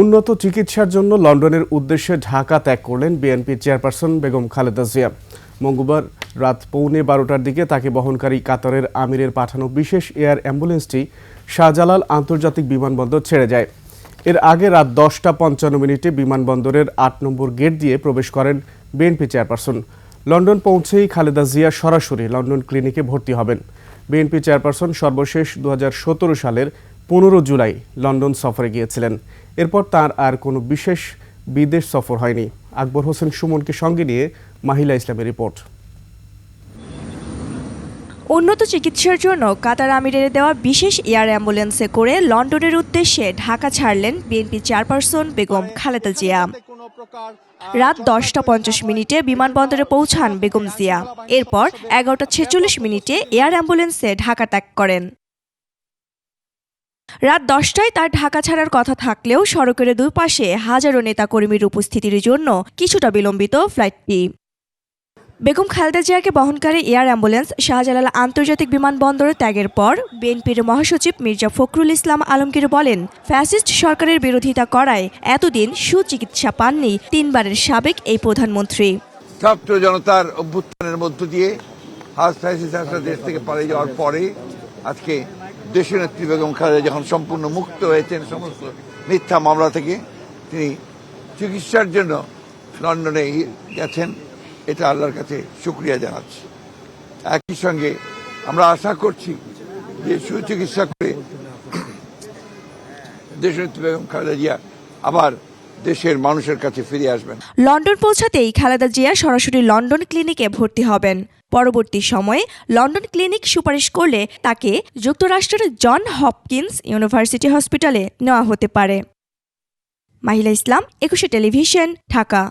উন্নত চিকিৎসার জন্য লন্ডনের উদ্দেশ্যে ঢাকা ত্যাগ করলেন বিএনপি চেয়ারপারসন বেগম খালেদা জিয়া। মঙ্গলবার রাত পৌনে বারোটার দিকে তাকে বহনকারী কাতারের আমিরের পাঠানো বিশেষ এয়ার অ্যাম্বুলেন্সটি শাহজালাল আন্তর্জাতিক বিমানবন্দর ছেড়ে যায়। এর আগে রাত দশটা পঞ্চান্ন মিনিটে বিমানবন্দরের আট নম্বর গেট দিয়ে প্রবেশ করেন বিএনপি চেয়ারপারসন। লন্ডন পৌঁছেই খালেদা জিয়া সরাসরি লন্ডন ক্লিনিকে ভর্তি হবেন। বিএনপি চেয়ারপারসন সর্বশেষ দু হাজার সতেরো সালের পনেরো জুলাই লন্ডন সফরে গিয়েছিলেন। এরপর তার আর কোনো বিশেষ বিদেশ সফর হয়নি। আকবর হোসেন সুমনকে সঙ্গে নিয়ে মাহিলা ইসলামের রিপোর্ট। উন্নত চিকিৎসার জন্য কাতার আমিরের দেওয়া বিশেষ এয়ার অ্যাম্বুলেন্সে করে লন্ডনের উদ্দেশ্যে ঢাকা ছাড়লেন বিএনপি চেয়ারপারসন বেগম খালেদা জিয়া। রাত দশটা পঞ্চাশ মিনিটে বিমানবন্দরে পৌঁছান বেগম জিয়া। এরপর এগারোটা ছেচল্লিশ মিনিটে এয়ার অ্যাম্বুলেন্সে ঢাকা ত্যাগ করেন। রাত দশটায় তার ঢাকা ছাড়ার কথা থাকলেও সড়কের দুই পাশে হাজারো নেতাকর্মীর উপস্থিতির জন্য কিছুটা বিলম্বিত ফ্লাইটটি বেগম খালেদা জিয়াকে বহনকারী এয়ার অ্যাম্বুলেন্স শাহজালাল আন্তর্জাতিক বিমানবন্দরে ত্যাগের পর বিএনপির মহাসচিব মির্জা ফখরুল ইসলাম আলমগীর বলেন, ফ্যাসিস্ট সরকারের বিরোধিতা করায় এতদিন সুচিকিৎসা পাননি তিনবারের সাবেক এই প্রধানমন্ত্রী। ছাত্র জনতার অভ্যুত্থানের মধ্য দিয়ে হাজ ফ্যাসিস হাসনা দেশ থেকে পালিয়ে যাওয়ার পরে আজকে দেশের নেত্রী বেগম খালেদা যখন সম্পূর্ণ মুক্ত হয়েছেন, সমস্ত মিথ্যা মামলা থেকে তিনি চিকিৎসার জন্য লন্ডনে গেছেন। এটা আল্লাহর কাছে শুক্রিয়া জানাচ্ছি। একই সঙ্গে আমরা আশা করছি যে সুচিকিৎসা করে দেশনেত্রী বেগম খালেদা জিয়া আবার দেশের মানুষের কাছে ফিরে আসবেন। লন্ডন পৌঁছাতেই খালেদা জিয়া সরাসরি লন্ডন ক্লিনিকে ভর্তি হবেন। পরবর্তী সময়ে লন্ডন ক্লিনিক সুপারিশ করলে তাকে যুক্তরাষ্ট্রের জন হপকিন্স ইউনিভার্সিটি হসপিটালে নেওয়া হতে পারে। মাহিলা ইসলাম, একুশে টেলিভিশন, ঢাকা।